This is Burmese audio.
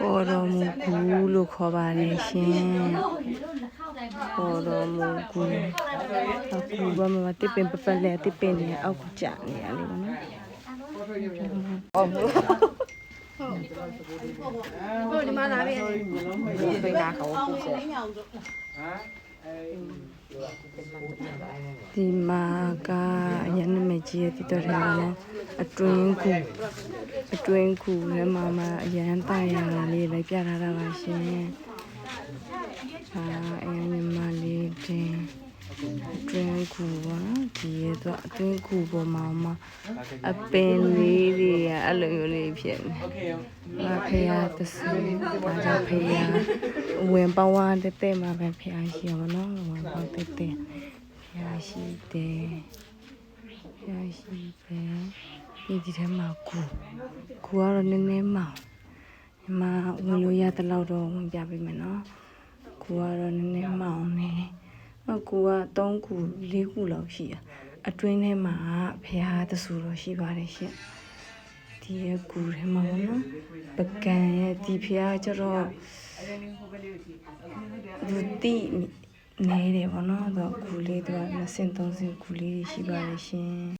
ပေါ်တော်မူကူလို့ခေါ်ပါတယ်ရှင်ပေါ်တော်မူကူအခုဘာမှမတစ်ပင်ပပလဲတစ်ပင်နေအောက်ကိုကြာနေရလေနော်ဟုတ်ဘူးဟုတ်ဒီမှာလာပြီပိတ်နာခေါ်ဖို့ဆက်ဒီမှာကအရန်နမကြီးရဲ့တည်တော်တယ်နော်အတွင်းကူ အတွင်းကူထဲမှာမှအရန်တာရတာလေးလိုက်ပြထားတာပါရှင်အာအရင်ညီမလေးတင်အတွင်းကူပါဒီရဲ့တော့အတွင်းကူပေါ်မှာမှအပင်လေးတွေကအဲ့လိုမျိုးလေးဖြစ်နေငါဖေရသစီဘာကြောင့်ဖေရဝင်ပဝါတဲ့တဲ့မှာပဲဖေရရှိရပါတော့ဝင်ပတဲ့တဲ့ဖေရရှိတယ်ဖေရရှိတယ် ဒီဒီထဲမှာကူကူကတော့နည်းနည်းမောင်ဒီမှာဝင်လို့ရတဲ့လောက်တော့ဝင်ပြပေးမယ်နော်ကူကတော့နည်းနည်းမောင်နေမကူက3ခု4ခုလောက်ရှိရအတွင်းထဲမှာဖေရသဆူတော့ရှိပါတယ်ရှင့်ဒီရဲ့ကူထဲမှာပေါ့နော်ပကံရဲ့ဒီဖျားကျတော့လူတိနေတယ်ပေါ့နော်တော့ကူလေးတော့20 30ကူလေးရှိပါလိမ့်ရှင်